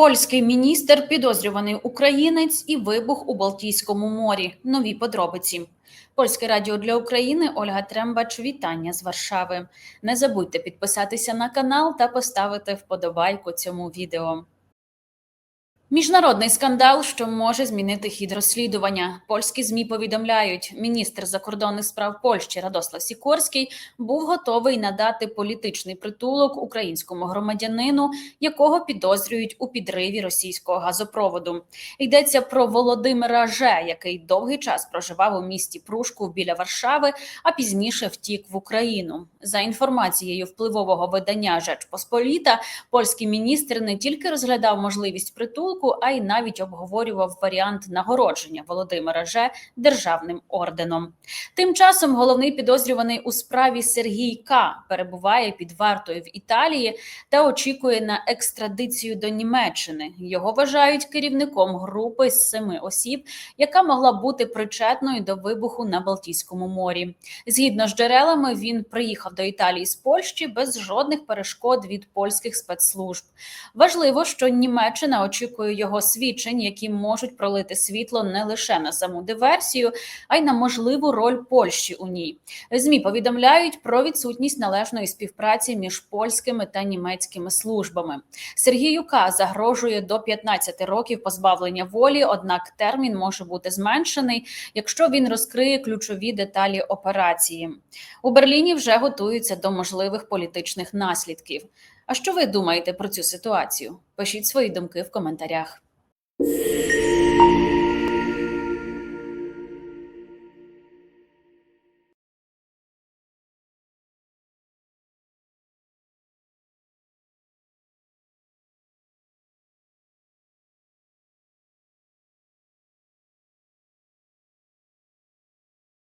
Польський міністр підозрюваний українець і вибух у Балтійському морі. Нові подробиці. Польське радіо для України Ольга Трембач. Вітання з Варшави. Не забудьте підписатися на канал та поставити вподобайку цьому відео. Міжнародний скандал, що може змінити хід розслідування. Польські змі повідомляють, міністр закордонних справ Польщі Радослав Сікорський був готовий надати політичний притулок українському громадянину, якого підозрюють у підриві російського газопроводу. Йдеться про Володимира Же, який довгий час проживав у місті Прушку біля Варшави, а пізніше втік в Україну. За інформацією впливового видання Жеч Посполіта, польський міністр не тільки розглядав можливість притулку, а й навіть обговорював варіант нагородження Володимира Же державним орденом. Тим часом головний підозрюваний у справі Сергій К. перебуває під вартою в Італії та очікує на екстрадицію до Німеччини. Його вважають керівником групи з семи осіб, яка могла бути причетною до вибуху на Балтійському морі. Згідно з джерелами, він приїхав до Італії з Польщі без жодних перешкод від польських спецслужб. Важливо, що Німеччина очікує його свідчень, які можуть пролити світло не лише на саму диверсію, а й на можливу роль Польщі у ній. Змі повідомляють про відсутність належної співпраці між польськими та німецькими службами. Сергію К. загрожує до 15 років позбавлення волі однак термін може бути зменшений, якщо він розкриє ключові деталі операції. У Берліні вже готуються до можливих політичних наслідків. А що ви думаєте про цю ситуацію? Пишіть свої думки в коментарях.